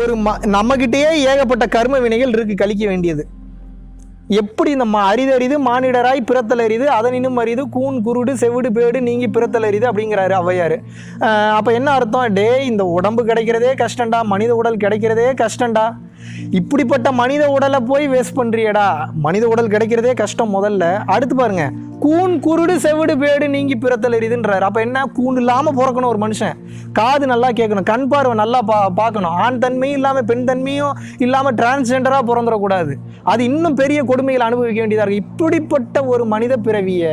ஒரு ம நம்மக்கிட்டேயே ஏகப்பட்ட கர்ம வினைகள் இருக்குது கழிக்க வேண்டியது. எப்படி நம்ம அரிதறிது மானிடராய் பிறத்தல் அறிது அதனினும் அறிது கூன் குருடு செவிடு பேடு நீங்கி பிறத்தல் அறிது அப்படிங்கிறாரு ஔவையார். அப்போ என்ன அர்த்தம்? டே இந்த உடம்பு கிடைக்கிறதே கஷ்டம்டா மனித உடல் கிடைக்கிறதே கஷ்டம்டா. இப்படிப்பட்ட மனித உடலை போய் வேஸ்ட் பண்ணுறியடா மனித உடல் கிடைக்கிறதே கஷ்டம் முதல்ல. அடுத்து பாருங்கள் கூன் குருடு செவிடு பேடு நீங்கி பிறத்தல் எரியுதுன்றாரு அப்போ என்ன? கூன் இல்லாமல் பிறக்கணும் ஒரு மனுஷன். காது நல்லா கேட்கணும் கண் பார்வை நல்லா பா பார்க்கணும். ஆண் தன்மையும் இல்லாமல் பெண் தன்மையும் இல்லாமல் டிரான்ஸ்ஜெண்டராக பிறந்துடக்கூடாது. அது இன்னும் பெரிய கொடுமைகள் அனுபவிக்க வேண்டியதாக இருக்குது இப்படிப்பட்ட ஒரு மனித பிறவியை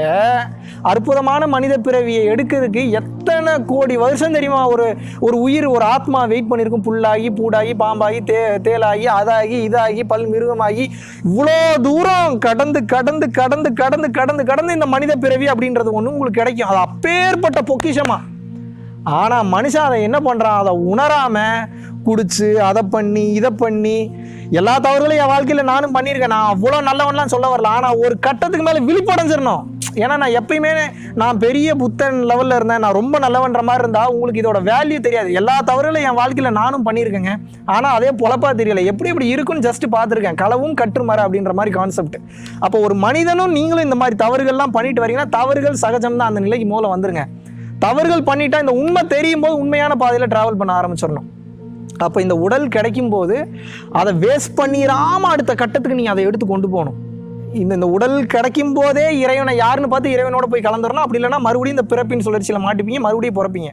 அற்புதமான மனித பிறவியை எடுக்கிறதுக்கு எத்தனை கோடி வருஷம் தெரியுமா? ஒரு ஒரு உயிர் ஒரு ஆத்மா வெயிட் பண்ணியிருக்கும் புல்லாகி பூடாகி பாம்பாகி தே தேலாகி அதாகி இதாகி பல் மிருகமாகி இவ்வளோ தூரம் கடந்து கடந்து கடந்து கடந்து கடந்து கடந்து இந்த மனித பிறவி அப்படின்றது ஒன்று உங்களுக்கு கிடைக்கும். அது அப்பேற்பட்ட பொக்கிஷமா. ஆனால் மனுஷன் அதை என்ன பண்ணுறான் அதை உணராமல் குடிச்சு அதை பண்ணி இதை பண்ணி எல்லா தவறுகளையும் என் வாழ்க்கையில் நானும் பண்ணியிருக்கேன். நான் அவ்வளோ நல்லவன்லாம் சொல்ல வரல. ஆனால் ஒரு கட்டத்துக்கு மேலே விழிப்படைஞ்சிடணும் ஏன்னா நான் எப்பயுமே நான் பெரிய புத்தன் லெவலில் இருந்தேன். நான் ரொம்ப நல்லவன்ற மாதிரி இருந்தால் உங்களுக்கு இதோட வேல்யூ தெரியாது. எல்லா தவறுகளும் என் வாழ்க்கையில் நானும் பண்ணியிருக்கேங்க. ஆனால் அதே பொழப்பா தெரியல. எப்படி இப்படி இருக்குன்னு ஜஸ்ட் பார்த்துருக்கேன். களவும் கற்றுமாறு அப்படின்ற மாதிரி கான்செப்ட் அப்போ ஒரு மனிதனும் நீங்களும் இந்த மாதிரி தவறுகள்லாம் பண்ணிட்டு வரீங்கன்னா தவறுகள் சகஜம் தான் அந்த நிலைக்கு மூலம் வந்துருங்க. தவறுகள் பண்ணிட்டா இந்த உண்மை தெரியும் போது உண்மையான பாதையில் டிராவல் பண்ண ஆரம்பிச்சிடணும். அப்போ இந்த உடல் கிடைக்கும் போது அதை வேஸ்ட் பண்ணிடாம அடுத்த கட்டத்துக்கு நீங்கள் அதை எடுத்து கொண்டு போகணும். இந்த இந்த உடல் கிடைக்கும் போதே இறைவனை யாருன்னு பார்த்து இறைவனோட போய் கலந்துடணும் அப்படி இல்லைன்னா மறுபடியும் இந்த பிறப்பின் சுழற்சியில் மாட்டிப்பீங்க மறுபடியும் பிறப்பீங்க.